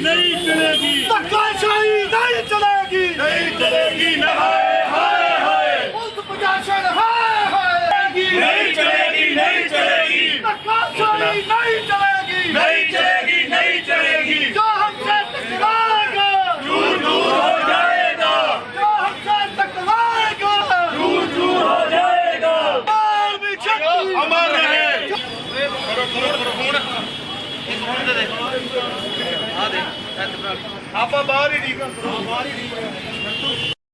ਨਹੀਂ ਚਲੇਗੀ। ਧੱਕਾ ਸ਼ਾਹੀ! ਆਪਾਂ ਬਾਹਰ ਹੀ ਠੀਕ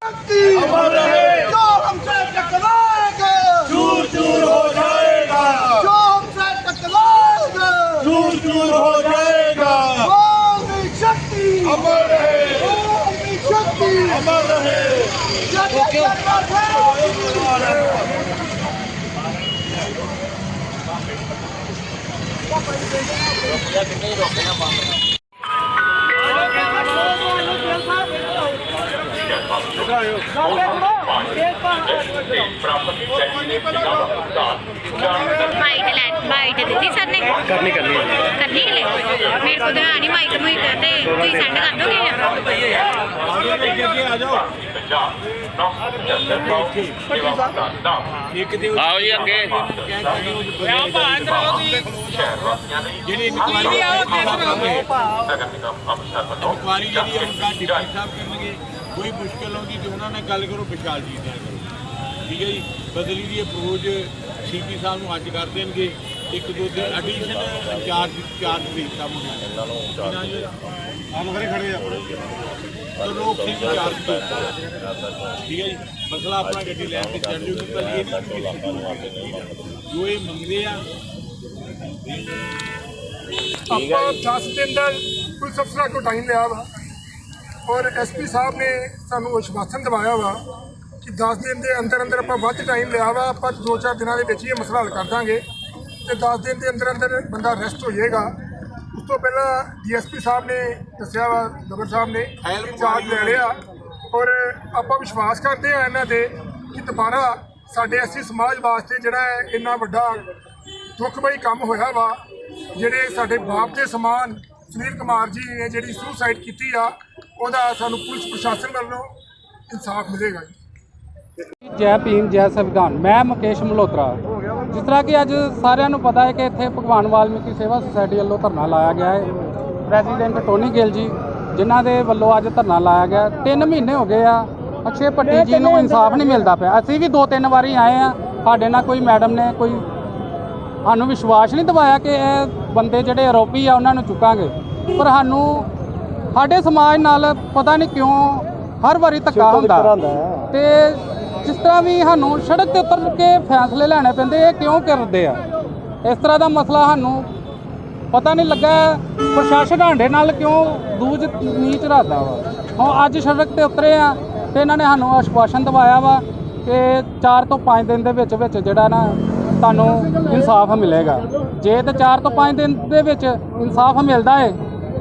शक्ति अमर रहे जो हमसे टकराएगा दूर दूर हो जाएगा जो हमसे टकराएगा दूर दूर हो जाएगा बोल भी शक्ति अमर रहे बोल भी शक्ति अमर रहे जय जय ਮਾਈਕ ਲੈ ਮਾਈਕ ਦਿੱਤੀ ਸਰ ਨੇ? ਕਰਨੀ ਕਰਨੀ ਕਰਨੀ ਲੈ ਮੇਰੇ ਕੋਲ ਤਾਂ ਨਹੀਂ ਮਾਈਕ ਮੁਈਕ ਤੇ ਤੁਸੀਂ ਸੈਂਡ ਕਰ ਦੋਗੇ ਆਓ ਜੀ ਅੱਗੇ। ਜਿਹੜੀ ਇਨਕੁਆਇਰੀ ਇਨਕੁਆਇਰੀ ਜਿਹੜੀ ਹੈ ਉਹਨਾਂ ਡਿਪਟੀ ਸਾਹਿਬ ਕਰਨਗੇ ਕੋਈ ਮੁਸ਼ਕਲ ਆਉਂਦੀ ਤੇ ਉਹਨਾਂ ਨਾਲ ਗੱਲ ਕਰੋ ਵਿਸ਼ਾਲ ਜੀ ਨਾਲ ਕਰੋ। ਠੀਕ ਹੈ ਜੀ? ਬਦਲੀ ਦੀ ਅਪਰੋਚ ਸੀਪੀ ਸਾਹਿਬ ਨੂੰ ਅੱਜ ਕਰ ਦੇਣਗੇ। ਇੱਕ ਦੋ ਦਿਨ ਐਡੀਸ਼ਨ ਚਾਰਜ ਚਾਰਜ ਦਿੱਤਾ ਮੁੰਡਾ ਇਹਨਾਂ ਨੂੰ। ਆਮ ਘਰੇ ਖੜੇ ਆ। ਤਾਂ ਲੋਕ ਸੀ ਚਾਰਜ ਦਿੱਤਾ। ਠੀਕ ਹੈ ਜੀ। ਮਸਲਾ ਆਪਣਾ ਗੱਡੀ ਲੈ ਕੇ ਚੱਲ ਜੂ। ਪਰ ਇਹ ਜੋ ਇਹ ਮੰਗਦੇ ਆ। ਆਪਾਂ 10 ਦਿਨ ਦਾ ਪੁਲਿਸ ਅਫਸਰਾਂ ਕੋਲ ਟਾਈਮ ਲਿਆ ਵਾ। ਔਰ ਐਸਪੀ ਸਾਹਿਬ ਨੇ ਸਾਨੂੰ ਅਸ਼ਵਾਸਨ ਦਿਵਾਇਆ ਵਾ ਕਿ 10 ਦਿਨ ਦੇ ਅੰਦਰ ਅੰਦਰ ਆਪਾਂ ਵੱਧ ਟਾਈਮ ਲਿਆ ਵਾ। ਆਪਾਂ 2-4 ਦਿਨਾਂ ਦੇ ਵਿੱਚ ਇਹ ਮਸਲਾ ਹੱਲ ਕਰ ਦਾਂਗੇ। ਤੇ 10 ਦਿਨ ਦੇ ਅੰਦਰ ਅੰਦਰ ਬੰਦਾ ਅਰੈਸਟ ਹੋ ਜਾਏਗਾ। ਉਸ ਤੋਂ ਪਹਿਲਾਂ ਡੀਐਸਪੀ ਸਾਹਿਬ ਨੇ ਦੱਸਿਆ ਵਾ ਗਵਰ ਸਾਹਿਬ ਨੇ ਚਾਰਜ ਲੈ ਲਿਆ। ਔਰ ਆਪਾਂ ਵਿਸ਼ਵਾਸ ਕਰਦੇ ਆ ਇਹਨਾਂ ਤੇ ਕਿ ਦੁਬਾਰਾ ਸਾਡੇ ਐਸੀ ਸਮਾਜ ਵਾਸਤੇ ਜਿਹੜਾ ਹੈ ਇੰਨਾ ਵੱਡਾ ਦੁੱਖਮਈ ਕੰਮ ਹੋਇਆ ਵਾ ਜਿਹੜੇ ਸਾਡੇ ਬਾਪ ਦੇ ਸਮਾਨ ਸੁਨੀਲ ਕੁਮਾਰ ਜੀ ਨੇ ਜਿਹੜੀ ਸੁਸਾਈਡ ਕੀਤੀ ਆ ਉਹਦਾ ਸਾਨੂੰ ਪੁਲਿਸ ਪ੍ਰਸ਼ਾਸਨ ਵੱਲੋਂ ਇਨਸਾਫ ਮਿਲੇਗਾ ਜੀ। ਜੈ ਭੀਮ ਜੈ ਸੰਵਿਧਾਨ। ਮੈਂ ਮੁਕੇਸ਼ ਮਲਹੋਤਰਾ। ਜਿਸ ਤਰ੍ਹਾਂ ਕਿ ਅੱਜ ਸਾਰਿਆਂ ਨੂੰ ਪਤਾ ਹੈ ਕਿ ਇੱਥੇ ਭਗਵਾਨ ਵਾਲਮੀਕੀ ਸੇਵਾ ਸੁਸਾਇਟੀ ਵੱਲੋਂ ਧਰਨਾ ਲਾਇਆ ਗਿਆ ਹੈ। ਪ੍ਰੈਜ਼ੀਡੈਂਟ ਟੋਨੀ ਗਿੱਲ ਜੀ ਜਿਨ੍ਹਾਂ ਦੇ ਵੱਲੋਂ ਅੱਜ ਧਰਨਾ ਲਾਇਆ ਗਿਆ। 3 ਮਹੀਨੇ ਹੋ ਗਏ ਆ। ਅਕਸ਼ੇ ਭੱਟੀ ਜੀ ਨੂੰ ਇਨਸਾਫ ਨਹੀਂ ਮਿਲਦਾ ਪਿਆ। ਅਸੀਂ ਵੀ ਦੋ ਤਿੰਨ ਵਾਰੀ ਆਏ ਆ। ਸਾਡੇ ਨਾਲ ਕੋਈ ਮੈਡਮ ਨੇ ਕੋਈ ਸਾਨੂੰ ਵਿਸ਼ਵਾਸ ਨਹੀਂ ਦਿਵਾਇਆ ਕਿ ਇਹ ਬੰਦੇ ਜਿਹੜੇ ਆਰੋਪੀ ਆ ਉਹਨਾਂ ਨੂੰ ਚੁੱਕਾਂਗੇ। ਪਰ ਸਾਨੂੰ ਸਾਡੇ ਸਮਾਜ ਨਾਲ ਪਤਾ ਨਹੀਂ ਕਿਉਂ ਹਰ ਵਾਰੀ ਧੱਕਾ ਹੁੰਦਾ। ਤੇ ਜਿਸ ਤਰ੍ਹਾਂ ਵੀ ਸਾਨੂੰ ਸੜਕ ਤੇ ਉਤਰ ਕੇ ਫੈਸਲੇ ਲੈਣੇ ਪੈਂਦੇ, ਇਹ ਕਿਉਂ ਕਰਦੇ ਆ? ਇਸ ਤਰ੍ਹਾਂ ਦਾ ਮਸਲਾ ਸਾਨੂੰ ਪਤਾ ਨਹੀਂ ਲੱਗਾ, ਪ੍ਰਸ਼ਾਸਨ ਹਾਂਡੇ ਨਾਲ ਕਿਉਂ ਦੂਜ ਨੀਚ ਰੱਖਦਾ ਵਾ? ਹੁਣ ਅੱਜ ਸੜਕ ਤੇ ਉਤਰੇ ਆ ਤੇ ਇਹਨਾਂ ਨੇ ਸਾਨੂੰ ਆਸ਼ਵਾਸਨ ਦਿਵਾਇਆ ਵਾ ਕਿ 4 ਤੋਂ 5 ਦਿਨ ਦੇ ਵਿੱਚ ਵਿੱਚ ਜਿਹੜਾ ਨਾ ਤੁਹਾਨੂੰ ਇਨਸਾਫ ਮਿਲੇਗਾ। ਜੇ ਤੇ 4 ਤੋਂ 5 ਦਿਨ ਦੇ ਵਿੱਚ ਇਨਸਾਫ ਮਿਲਦਾ ਏ,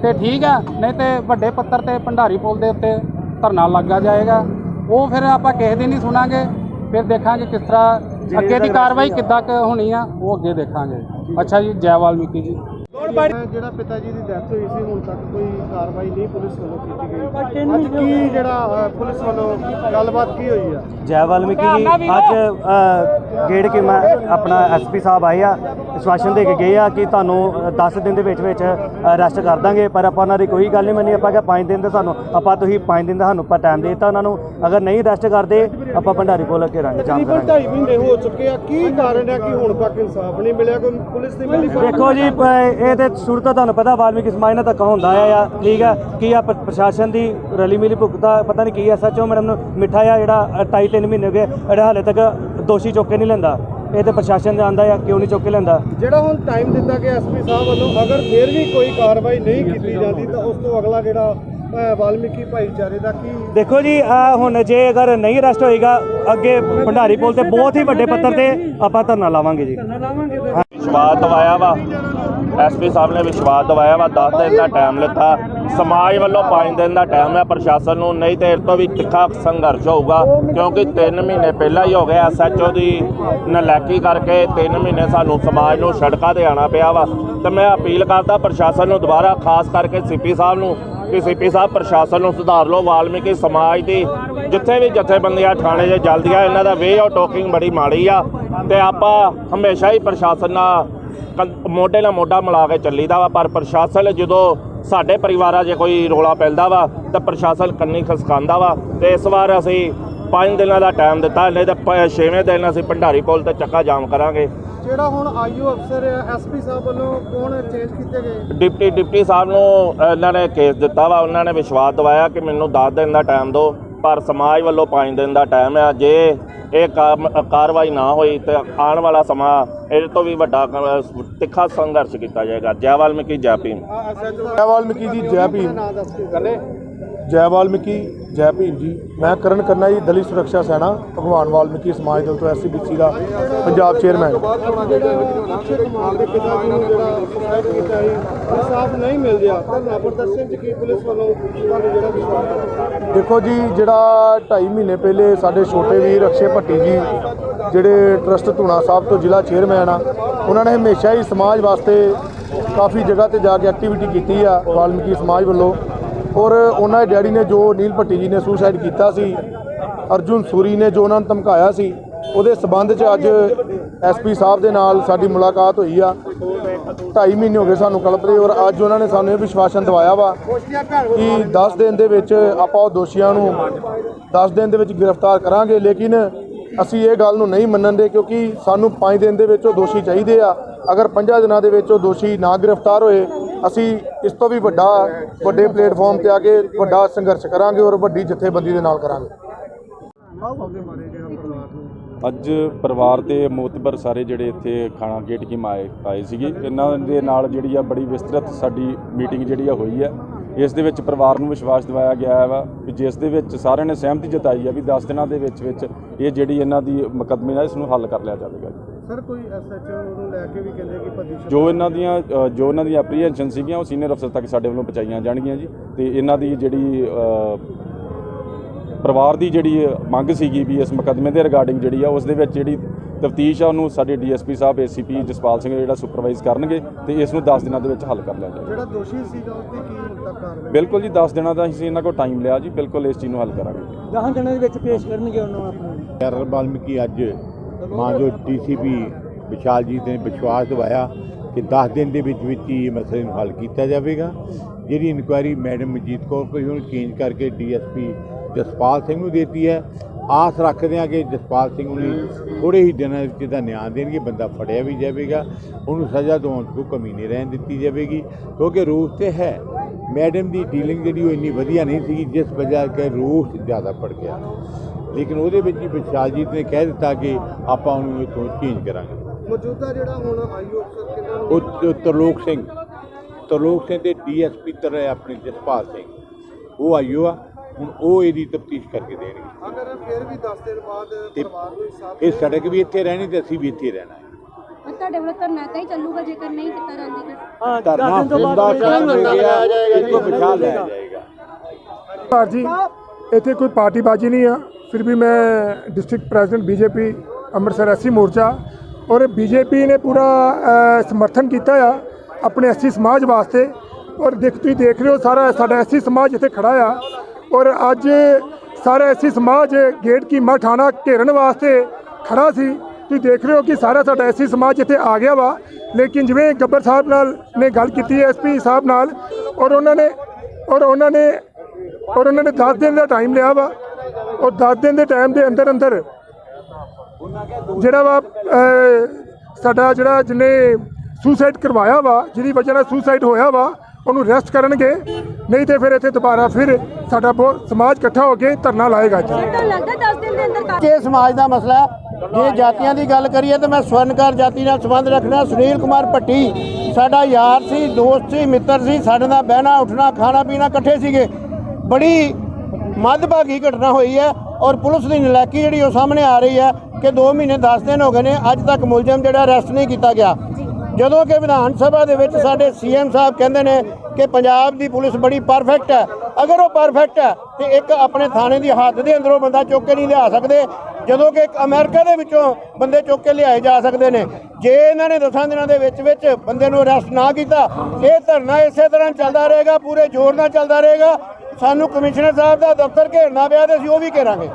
ਤੇ ਠੀਕ ਆ, ਨਹੀਂ ਤੇ ਵੱਡੇ ਪੱਤਰ ਤੇ ਭੰਡਾਰੀ ਪੁਲ ਦੇ ਉੱਤੇ ਧਰਨਾ ਲੱਗਾ ਜਾਏਗਾ। ਉਹ ਫਿਰ ਆਪਾਂ ਕਿਸੇ ਦੀ ਨਹੀਂ ਸੁਣਾਂਗੇ ਫਿਰ ਦੇਖਾਂਗੇ ਕਿਸ ਤਰ੍ਹਾਂ ਅੱਗੇ ਦੀ ਕਾਰਵਾਈ ਕਿੱਦਾਂ ਕੁ ਹੋਣੀ ਆ ਉਹ ਅੱਗੇ ਦੇਖਾਂਗੇ। ਅੱਛਾ ਜੀ ਜੈ ਵਾਲਮੀਕੀ ਜੀ। ਜਿਹੜਾ ਪਿਤਾ ਜੀ ਦੀ ਡੈਥ ਹੋਈ ਸੀ ਹੁਣ ਤੱਕ ਕੋਈ ਕਾਰਵਾਈ ਨਹੀਂ ਪੁਲਿਸ ਵੱਲੋਂ ਕੀਤੀ ਗਈ। ਅੱਜ ਕੀ ਜਿਹੜਾ ਪੁਲਿਸ ਵੱਲੋਂ ਗੱਲਬਾਤ ਕੀ ਹੋਈ ਆ? ਜੈ ਵਾਲਮੀਕੀ ਜੀ ਅੱਜ ਗੇੜ ਕੇ ਮੈਂ ਆਪਣਾ ਐਸਪੀ ਸਾਹਿਬ ਆਏ ਆ ਵਿਸ਼ਵਾਸਨ ਦੇ ਕੇ ਗਏ ਆ ਕਿ ਤੁਹਾਨੂੰ ਅ, 10 ਦਿਨ ਦੇ ਵਿੱਚ ਵਿੱਚ ਅਰੈਸਟ ਕਰ ਦਾਂਗੇ ਪਰ ਆਪਾਂ ਉਹਨਾਂ ਦੀ ਕੋਈ ਗੱਲ ਨਹੀਂ ਮੰਨੀ ਆਪਾਂ ਕਿ 5 ਦਿਨ ਦੇ ਸਾਨੂੰ ਆਪਾਂ ਤੁਸੀਂ 5 ਦਿਨ ਦਾ ਸਾਨੂੰ ਆਪਾਂ ਟਾਈਮ ਦੇ ਦਿੱਤਾ ਉਹਨਾਂ ਨੂੰ। ਅਗਰ ਨਹੀਂ ਅਰੈਸਟ ਕਰਦੇ ਆਪਾਂ ਭੰਡਾਰੀ ਕੋਲ ਅੱਗੇ ਰਾਂਗੇ ਜਾਮ ਕਰਾਂਗੇ। 2.5 ਮਹੀਨੇ ਹੋ ਚੁੱਕੇ ਆ ਕੀ ਕਾਰਨ ਹੈ ਕਿ ਹੁਣ ਤੱਕ ਇਨਸਾਫ ਨਹੀਂ ਮਿਲਿਆ? ਕੋਈ ਪੁਲਿਸ ਨਹੀਂ ਮਿਲੀ ਦੇਖੋ ਜੀ ਇਹ ਤੇ ਸ਼ੁਰੂ ਤੋਂ ਤੁਹਾਨੂੰ ਪਤਾ ਵਾਲਮੀਕੀ ਸਮਾਜ ਨਾਲ ਧੱਕਾ ਹੁੰਦਾ ਆ ਠੀਕ ਆ? ਕੀ ਆ ਪ੍ਰਸ਼ਾਸਨ ਦੀ ਰਲੀ ਮਿਲੀ ਭੁਗਤਾ ਪਤਾ ਨਹੀਂ ਕੀ ਐ ਸੱਚੋ ਮੈਡਮ ਨੂੰ ਮਿੱਠਾ ਆ ਜਿਹੜਾ 2.5 3 ਮਹੀਨੇ ਹੋ ਗਏ ਜਿਹੜਾ ਹਾਲੇ ਤੱਕ ਦੋਸ਼ੀ ਚੁੱਕ ਕੇ ਨਹੀਂ ਲੈਂਦਾ। ਇਹ ਤੇ ਪ੍ਰਸ਼ਾਸਨ ਦੇ ਆਂਦਾ ਆ ਕਿਉਂ ਨਹੀਂ ਚੁੱਕ ਕੇ ਲੈਂਦਾ? ਜਿਹੜਾ ਹੁਣ ਟਾਈਮ ਦਿੱਤਾ ਗਿਆ ਐਸਪੀ ਸਾਹਿਬ ਵੱਲੋਂ ਅਗਰ ਫਿਰ ਵੀ ਕੋਈ ਕਾਰਵਾਈ ਨਹੀਂ ਕੀਤੀ ਜਾਂਦੀ ਤਾਂ ਉਸ ਤੋਂ ਅਗਲਾ ਜਿਹੜਾ ਵਾਲਮੀਕੀ ਭਾਈਚਾਰੇ ਦਾ ਕੀ ਦੇਖੋ ਜੀ ਆ ਹੁਣ ਜੇ ਅਗਰ ਨਹੀਂ ਅਰੈਸਟ ਹੋਏਗਾ ਅੱਗੇ ਭੰਡਾਰੀ ਪੁਲ ਤੇ ਬਹੁਤ ਹੀ ਵੱਡੇ ਪੱਤਰ ਤੇ ਆਪਾਂ ਧਰਨਾ ਲਾਵਾਂਗੇ ਜੀ। ਲਾਵਾਂਗੇ ਵਿਸ਼ਵਾਸ ਦਵਾਇਆ ਵਾ। ਐਸਪੀ ਸਾਹਿਬ ਨੇ ਵਿਸ਼ਵਾਸ ਦਿਵਾਇਆ ਵਾ 10 ਦਿਨ ਦਾ ਟਾਈਮ ਲਿੱਤਾ। ਸਮਾਜ ਵੱਲੋਂ 5 ਦਿਨ ਦਾ ਟਾਈਮ ਹੈ, ਪ੍ਰਸ਼ਾਸਨ ਨੂੰ ਨਹੀਂ ਤੇ ਤੋਂ ਵੀ ਤਿੱਖਾ ਸੰਘਰਸ਼ ਹੋਊਗਾ, ਕਿਉਂਕਿ 3 ਮਹੀਨੇ ਪਹਿਲਾਂ ਹੀ ਹੋ ਗਏ ਐਸਐਚਓ ਦੀ ਨਲਾਇਕੀ ਕਰਕੇ 3 ਮਹੀਨੇ ਸਾਨੂੰ ਸਮਾਜ ਨੂੰ ਸੜਕਾਂ ਤੇ ਆਣਾ ਪਿਆ ਵਾ। ਤੇ ਮੈਂ ਅਪੀਲ ਕਰਦਾ ਪ੍ਰਸ਼ਾਸਨ ਨੂੰ ਦੁਬਾਰਾ, ਖਾਸ ਕਰਕੇ ਸੀਪੀ ਸਾਹਿਬ ਨੂੰ, ਕਿ ਸੀਪੀ ਸਾਹਿਬ ਪ੍ਰਸ਼ਾਸਨ ਨੂੰ ਸੁਧਾਰ ਲਓ, ਵਾਲਮੀਕੀ ਸਮਾਜ ਦੀ ਜਿੱਥੇ ਵੀ ਜਥੇਬੰਦੀਆਂ ਥਾਣੇ 'ਚ ਜਲਦੀਆਂ ਇਹਨਾਂ ਦਾ ਵੇ ਆਫ ਟਾਕਿੰਗ ਬੜੀ ਮਾੜੀ ਆ। ਤੇ ਆਪਾਂ ਹਮੇਸ਼ਾ ਹੀ ਪ੍ਰਸ਼ਾਸਨ ਨਾਲ ਮੋਢੇ ਨਾਲ ਮੋਢਾ ਮਿਲਾ ਕੇ ਚੱਲੀਦਾ ਵਾ ਪਰ ਪ੍ਰਸ਼ਾਸਨ ਜਦੋਂ ਸਾਡੇ ਪਰਿਵਾਰਾਂ 'ਚ ਕੋਈ ਰੋਲਾ ਪੈਂਦਾ ਵਾ ਤਾਂ ਪ੍ਰਸ਼ਾਸਨ ਕੰਨੀ ਖਸਕਾਉਂਦਾ ਵਾ। ਤੇ ਇਸ ਵਾਰ ਅਸੀਂ 5 ਦਿਨਾਂ ਦਾ ਟਾਈਮ ਦਿੱਤਾ ਨਹੀਂ ਤਾਂ 6ਵੇਂ ਦਿਨ ਅਸੀਂ ਭੰਡਾਰੀ ਪੁਲ ਤੇ ਚੱਕਾ ਜਾਮ ਕਰਾਂਗੇ। ਜਿਹੜਾ ਹੁਣ ਆਈਓ ਅਫਸਰ ਐਸਪੀ ਸਾਹਿਬ ਵੱਲੋਂ ਕੌਣ ਚੇਂਜ ਕੀਤੇ ਗਏ? ਡਿਪਟੀ ਡਿਪਟੀ ਸਾਹਿਬ ਨੂੰ ਇਹਨਾਂ ਨੇ ਕੇਸ ਦਿੱਤਾ ਵਾ ਉਹਨਾਂ ਨੇ ਵਿਸ਼ਵਾਸ ਦਿਵਾਇਆ ਕਿ ਮੈਨੂੰ 10 ਦਿਨ ਦਾ ਟਾਈਮ ਦਿਓ। ਪਰ ਸਮਾਜ ਵੱਲੋਂ 5 ਦਿਨ ਦਾ ਟਾਈਮ ਆ। ਜੇ ਇਹ ਕਾਰਵਾਈ ਨਾ ਹੋਈ ਤੇ ਆਉਣ ਵਾਲਾ ਸਮਾਂ ਇਹਦੇ ਤੋਂ ਵੀ ਵੱਡਾ ਤਿੱਖਾ ਸੰਘਰਸ਼ ਕੀਤਾ ਜਾਏਗਾ। ਜੈ ਵਾਲਮੀਕੀ, ਜੈ ਭੀਮ। ਜੈ ਵਾਲਮੀਕੀ ਜੀ, ਜੈ ਭੀਮ। ਜੈ ਵਾਲਮੀਕੀ ਜੈ ਭੀਮ ਜੀ, ਮੈਂ ਕਰਨ ਕਰਨਾ ਜੀ, ਦਲਿਤ ਸੁਰੱਖਿਆ ਸੈਨਾ, ਭਗਵਾਨ ਵਾਲਮੀਕੀ ਸਮਾਜ ਦਲ ਤੋਂ ਐਸਸੀਬੀਸੀ ਦਾ ਪੰਜਾਬ ਚੇਅਰਮੈਨ। ਦੇਖੋ ਜੀ, ਜਿਹੜਾ 2.5 ਮਹੀਨੇ ਪਹਿਲੇ ਸਾਡੇ ਛੋਟੇ ਵੀਰ ਅਕਸ਼ੇ ਭੱਟੀ ਜੀ, ਜਿਹੜੇ ਟਰਸਟ ਧੂਣਾ ਸਾਹਿਬ ਤੋਂ ਜ਼ਿਲ੍ਹਾ ਚੇਅਰਮੈਨ ਆ, ਉਹਨਾਂ ਨੇ ਹਮੇਸ਼ਾ ਹੀ ਸਮਾਜ ਵਾਸਤੇ ਕਾਫੀ ਜਗ੍ਹਾ ਤੇ ਜਾ ਕੇ ਐਕਟੀਵਿਟੀ ਕੀਤੀ ਆ ਵਾਲਮੀਕੀ ਸਮਾਜ ਵੱਲੋਂ। ਔਰ ਉਹਨਾਂ ਦੇ ਡੈਡੀ ਨੇ ਜੋ ਨੀਲ ਭੱਟੀ ਜੀ ਨੇ ਸੁਸਾਈਡ ਕੀਤਾ ਸੀ, ਅਰਜੁਨ ਸੂਰੀ ਨੇ ਜੋ ਉਹਨਾਂ ਨੂੰ ਧਮਕਾਇਆ ਸੀ, ਉਹਦੇ ਸਬੰਧ 'ਚ ਅੱਜ ਐਸਪੀ ਸਾਹਿਬ ਦੇ ਨਾਲ ਸਾਡੀ ਮੁਲਾਕਾਤ ਹੋਈ ਆ। 2.5 ਮਹੀਨੇ ਹੋ ਗਏ ਸਾਨੂੰ ਕਲਪਦੇ ਔਰ ਅੱਜ ਉਹਨਾਂ ਨੇ ਸਾਨੂੰ ਇਹ ਵਿਸ਼ਵਾਸਨ ਦਿਵਾਇਆ ਵਾ ਕਿ 10 ਦਿਨ ਦੇ ਵਿੱਚ ਆਪਾਂ ਉਹ ਦੋਸ਼ੀਆਂ ਨੂੰ 10 ਦਿਨ ਦੇ ਵਿੱਚ ਗ੍ਰਿਫਤਾਰ ਕਰਾਂਗੇ, ਲੇਕਿਨ ਅਸੀਂ ਇਹ ਗੱਲ ਨੂੰ ਨਹੀਂ ਮੰਨਣ ਦੇ ਕਿਉਂਕਿ ਸਾਨੂੰ 5 ਦਿਨ ਦੇ ਵਿੱਚ ਉਹ ਦੋਸ਼ੀ ਚਾਹੀਦੇ ਆ। ਅਗਰ 5 ਦਿਨਾਂ ਦੇ ਵਿੱਚ ਉਹ ਦੋਸ਼ੀ ਨਾ ਗ੍ਰਿਫਤਾਰ ਹੋਏ ਅਸੀਂ ਇਸ ਤੋਂ ਵੀ ਵੱਡਾ, ਵੱਡੇ ਪਲੇਟਫਾਰਮ ਤੇ ਆ ਕੇ ਵੱਡਾ ਸੰਘਰਸ਼ ਕਰਾਂਗੇ ਔਰ ਵੱਡੀ ਜਥੇਬੰਦੀ ਦੇ ਨਾਲ ਕਰਾਂਗੇ। ਅੱਜ ਪਰਿਵਾਰ ਤੇ ਮੋਤਬਰ ਸਾਰੇ ਜਿਹੜੇ ਇੱਥੇ ਖਾਣਾ ਗੇਟ ਕੀ ਆਏ ਆਏ ਸੀਗੇ। ਇਹਨਾਂ ਦੇ ਨਾਲ ਜਿਹੜੀ ਆ ਬੜੀ ਵਿਸਤ੍ਰਿਤ ਸਾਡੀ ਮੀਟਿੰਗ ਜਿਹੜੀ ਆ ਹੋਈ ਹੈ ਇਸ ਦੇ ਵਿੱਚ ਪਰਿਵਾਰ ਨੂੰ ਵਿਸ਼ਵਾਸ ਦਿਵਾਇਆ ਗਿਆ ਵਾ ਵੀ ਜਿਸ ਦੇ ਵਿੱਚ ਸਾਰਿਆਂ ਨੇ ਸਹਿਮਤੀ ਜਤਾਈ ਆ ਵੀ 10 ਦਿਨਾਂ ਦੇ ਵਿੱਚ ਵਿੱਚ ਇਹ ਜਿਹੜੀ ਇਹਨਾਂ ਦੀ ਮੁਕੱਦਮੇ ਨਾਲ ਇਸ ਨੂੰ ਹੱਲ ਕਰ ਲਿਆ ਜਾਵੇਗਾ। ਜੀ ਸਰ ਕੋਈ ਐਸਐਚਓ ਨੂੰ ਲੈ ਕੇ ਵੀ ਕਹਿੰਦੇ ਕਿ ਭੱਜੀ ਜੋ ਇਹਨਾਂ ਦੀਆਂ ਅ, ਜੋ ਇਹਨਾਂ ਦੀ ਐਪਰੀਹੈਂਸ਼ਨ ਸੀਗੀਆਂ ਉਹ ਸੀਨੀਅਰ ਅਫਸਰ ਤੱਕ ਸਾਡੇ ਵੱਲੋਂ ਪਹੁੰਚਾਈਆਂ ਜਾਣਗੀਆਂ ਜੀ। ਤੇ ਇਹਨਾਂ ਦੀ ਜਿਹੜੀ ਅ, ਪਰਿਵਾਰ ਦੀ ਜਿਹੜੀ ਮੰਗ ਸੀਗੀ ਵੀ ਇਸ ਮੁਕੱਦਮੇ ਦੇ ਰਿਗਾਰਡਿੰਗ ਜਿਹੜੀ ਆ ਉਸ ਦੇ ਵਿੱਚ ਜਿਹੜੀ ਤਫਤੀਸ਼ ਆ ਉਹਨੂੰ ਸਾਡੇ ਡੀਐਸਪੀ ਸਾਹਿਬ ਏਸੀਪੀ ਜਸਪਾਲ ਸਿੰਘ ਜਿਹੜਾ ਸੁਪਰਵਾਈਜ਼ ਕਰਨਗੇ ਤੇ ਇਸ ਨੂੰ 10 ਦਿਨਾਂ ਦੇ ਵਿੱਚ ਹੱਲ ਕਰ ਲਿਆ ਜਾਵੇਗਾ ਜਿਹੜਾ ਦੋਸ਼ੀ ਸੀਗਾ ਉਸ ਤੇ ਕੀ ਹੁਣ ਤੱਕ ਕਾਰਵਾਈ ਬਿਲਕੁਲ ਜੀ 10 ਦਿਨਾਂ ਦਾ ਅਸੀਂ ਇਹਨਾਂ ਕੋਲ ਟਾਈਮ ਲਿਆ ਜੀ ਬਿਲਕੁਲ ਇਸ ਚੀਜ਼ ਨੂੰ ਹੱਲ ਕਰਾਂਗੇ। 10 ਦਿਨਾਂ ਦੇ ਵਿੱਚ ਪੇਸ਼ ਕਰਨਗੇ ਉਹਨਾਂ ਆਪਣਾ। ਯਾਰ ਵਾਲਮੀਕੀ ਅੱਜ ਮਾਨਯੋਗ ਡੀਸੀਪੀ ਵਿਸ਼ਾਲਜੀਤ ਨੇ ਵਿਸ਼ਵਾਸ ਦਿਵਾਇਆ ਕਿ 10 ਦਿਨ ਦੇ ਵਿੱਚ ਵਿੱਚ ਹੀ ਇਹ ਮਸਲੇ ਨੂੰ ਹੱਲ ਕੀਤਾ ਜਾਵੇਗਾ। ਜਿਹੜੀ ਇਨਕੁਆਇਰੀ ਮੈਡਮ ਮਜੀਤ ਕੌਰ ਕੋਈ ਹੁਣ ਚੇਂਜ ਕਰਕੇ ਡੀਐਸਪੀ ਜਸਪਾਲ ਸਿੰਘ ਨੂੰ ਦੇਤੀ ਹੈ। ਆਸ ਰੱਖਦੇ ਹਾਂ ਕਿ ਜਸਪਾਲ ਸਿੰਘ ਨੂੰ ਥੋੜੇ ਹੀ ਦਿਨਾਂ ਵਿੱਚ ਇਹਦਾ ਨਿਆਂ ਦੇਣਗੇ, ਬੰਦਾ ਫੜਿਆ ਵੀ ਜਾਵੇਗਾ। ਉਹਨੂੰ ਸਜ਼ਾ ਦਿਵਾਉਣ 'ਚ ਕੋਈ ਕਮੀ ਨਹੀਂ ਰਹਿਣ ਦਿੱਤੀ ਜਾਵੇਗੀ। ਕਿਉਂਕਿ ਰੂਸ ਤੇ ਹੈ, ਮੈਡਮ ਦੀ ਡੀਲਿੰਗ ਜਿਹੜੀ ਉਹ ਇੰਨੀ ਵਧੀਆ ਨਹੀਂ ਸੀਗੀ, ਜਿਸ ਵਜ੍ਹਾ ਕਰਕੇ ਰੂਸ ਜ਼ਿਆਦਾ ਪੜ ਗਿਆ। ਲੇਕਿਨ ਉਹਦੇ ਵਿੱਚ ਹੀ ਵਿਸ਼ਾਲਜੀਤ ਨੇ ਕਹਿ ਦਿੱਤਾ ਕਿ ਆਪਾਂ ਉਹਨੂੰ ਇਥੋਂ ਚੇਂਜ ਕਰਾਂਗੇ। ਮੌਜੂਦਾ ਜਿਹੜਾ ਹੁਣ ਆਈਓ ਅਫਸਰ ਕਿਹਨਾਂ ਨੂੰ ਉਹ ਤਰਲੋਕ ਸਿੰਘ। ਤਰਲੋਕ ਸਿੰਘ ਦੇ ਡੀਐਸਪੀ ਤਰ ਆਪਣੇ ਜਸਪਾਲ ਸਿੰਘ। ਉਹ ਆਈਓ ਆ ਹੁਣ ਉਹ ਇਹਦੀ ਤਫਤੀਸ਼ ਕਰਕੇ ਦੇਣਗੇ। ਅਗਰ ਫਿਰ ਵੀ 10 ਦਿਨ ਬਾਅਦ ਤੇ ਪਰਿਵਾਰ ਨੂੰ ਇਨਸਾਫ ਇਹ ਸੜਕ ਵੀ ਇੱਥੇ ਰਹਿਣੀ ਤੇ ਅਸੀਂ ਵੀ ਇੱਥੇ ਰਹਿਣਾ ਹੈ। ਤੁਹਾਡੇ ਵੱਲੋਂ ਧਰਨਾ ਤਾਂ ਹੀ ਚੱਲੂਗਾ ਜੇਕਰ ਨਹੀਂ ਕੀਤਾ ਜਾਂਦਾ ਤਾਂ। ਧਰਨਾ ਫਿਰਦਾ ਕੰਮ ਹੋ ਗਿਆ ਇਹਨੂੰ ਵਿਸ਼ਾਲ ਲਿਆ ਜਾਏਗਾ। ਭਾਰ ਜੀ ਇੱਥੇ ਕੋਈ ਪਾਰਟੀਬਾਜ਼ੀ ਨਹੀਂ ਆ, ਫਿਰ ਵੀ ਮੈਂ district president BJP Amritsar SC ਮੋਰਚਾ ਔਰ ਬੀਜੇਪੀ ਨੇ ਪੂਰਾ ਸਮਰਥਨ ਕੀਤਾ ਆ ਆਪਣੇ ਐਸੀ ਸਮਾਜ ਵਾਸਤੇ ਔਰ ਦੇਖ, ਤੁਸੀਂ ਦੇਖ ਰਹੇ ਹੋ ਸਾਰਾ ਸਾਡਾ ਐਸੀ ਸਮਾਜ ਇੱਥੇ ਖੜਾ ਆ ਔਰ ਅੱਜ ਸਾਰਾ ਐਸੀ ਸਮਾਜ ਗੇਟ ਕੀ ਮੱਠ ਘੇਰਨ ਵਾਸਤੇ ਖੜਾ ਸੀ। ਤੁਸੀਂ ਦੇਖ ਰਹੇ ਹੋ ਕਿ ਸਾਰਾ ਸਾਡਾ ਐਸੀ ਸਮਾਜ ਇੱਥੇ ਆ ਗਿਆ ਵਾ, ਲੇਕਿਨ ਜਿਵੇਂ ਗੱਬਰ ਸਾਹਿਬ ਨਾਲ ਨੇ ਗੱਲ ਕੀਤੀ ਹੈ ਐਸਪੀ ਸਾਹਿਬ ਨਾਲ ਔਰ ਉਹਨਾਂ ਨੇ, ਔਰ ਉਹਨਾਂ ਨੇ ਔਰ ਉਹਨਾਂ ਨੇ 10 ਦਿਨ ਦਾ ਟਾਈਮ ਲਿਆ ਵਾ ਔਰ 10 ਦਿਨ ਦੇ ਟਾਈਮ ਦੇ ਅੰਦਰ ਅੰਦਰ ਜਿਹੜਾ ਵਾ ਸਾਡਾ ਜਿਹੜਾ ਜਿਹਨੇ ਸੁਸਾਈਡ ਕਰਵਾਇਆ ਵਾ ਜਿਹਦੀ ਵਜ੍ਹਾ ਨਾਲ ਸੁਸਾਈਡ ਹੋਇਆ ਵਾ ਉਹਨੂੰ ਰੈਸਟ ਕਰਨਗੇ ਨਹੀਂ ਤੇ ਫਿਰ ਇੱਥੇ ਦੁਬਾਰਾ ਫਿਰ ਸਾਡਾ ਬਹੁਤ ਸਮਾਜ ਇਕੱਠਾ ਹੋ ਕੇ ਧਰਨਾ ਲਾਏਗਾ ਜੀ ਤੁਹਾਨੂੰ ਲੱਗਦਾ 10 ਦਿਨ ਦੇ ਅੰਦਰ ਜੇ ਸਮਾਜ ਦਾ ਮਸਲਾ ਹੈ, ਜੇ ਜਾਤੀਆਂ ਦੀ ਗੱਲ ਕਰੀਏ ਤਾਂ ਮੈਂ ਸਵਰਨਕਾਰ ਜਾਤੀ ਨਾਲ ਸੰਬੰਧ ਰੱਖਣਾ ਸੁਨੀਲ ਕੁਮਾਰ ਭੱਟੀ। ਸਾਡਾ ਯਾਰ ਸੀ ਦੋਸਤ ਸੀ ਮਿੱਤਰ ਸੀ ਸਾਡੇ ਨਾਲ ਬਹਿਣਾ ਉੱਠਣਾ ਖਾਣਾ ਪੀਣਾ ਇਕੱਠੇ ਸੀਗੇ। ਬੜੀ ਮੱਧਭਾਗੀ ਘਟਨਾ ਹੋਈ ਹੈ ਔਰ ਪੁਲਿਸ ਦੀ ਨਲਾਇਕੀ ਜਿਹੜੀ ਉਹ ਸਾਹਮਣੇ ਆ ਰਹੀ ਹੈ ਕਿ 2 ਮਹੀਨੇ 10 ਦਿਨ ਹੋ ਗਏ ਨੇ, ਅੱਜ ਤੱਕ ਮੁਲਜ਼ਮ ਜਿਹੜਾ ਅਰੈਸਟ ਨਹੀਂ ਕੀਤਾ ਗਿਆ। ਜਦੋਂ ਕਿ ਵਿਧਾਨ ਸਭਾ ਦੇ ਵਿੱਚ ਸਾਡੇ ਸੀਐਮ ਸਾਹਿਬ ਕਹਿੰਦੇ ਨੇ ਕਿ ਪੰਜਾਬ ਦੀ ਪੁਲਿਸ ਬੜੀ ਪਰਫੈਕਟ ਹੈ। ਅਗਰ ਉਹ ਪਰਫੈਕਟ ਹੈ, ਤੇ ਇੱਕ ਆਪਣੇ ਥਾਣੇ ਦੀ ਹੱਦ ਦੇ ਅੰਦਰੋਂ ਬੰਦਾ ਚੁੱਕ ਕੇ ਨਹੀਂ ਲਿਆ ਸਕਦੇ, ਜਦੋਂ ਕਿ ਇੱਕ ਅਮਰੀਕਾ ਦੇ ਵਿੱਚੋਂ ਬੰਦੇ ਚੁੱਕ ਕੇ ਲਿਆਏ ਜਾ ਸਕਦੇ ਨੇ। ਜੇ ਇਹਨਾਂ ਨੇ ਦਸਾਂ ਦਿਨਾਂ ਦੇ ਵਿੱਚ ਵਿੱਚ ਬੰਦੇ ਨੂੰ ਅਰੈਸਟ ਨਾ ਕੀਤਾ, ਇਹ ਧਰਨਾ ਇਸੇ ਤਰ੍ਹਾਂ ਚੱਲਦਾ ਰਹੇਗਾ, ਪੂਰੇ ਜ਼ੋਰ ਨਾਲ ਚੱਲਦਾ ਰਹੇਗਾ। ਸਾਨੂੰ ਕਮਿਸ਼ਨਰ ਸਾਹਿਬ ਦਾ ਦਫ਼ਤਰ ਘੇਰਨਾ ਪਿਆ ਤੇ ਅਸੀਂ ਉਹ ਵੀ ਘੇਰਾਂਗੇ।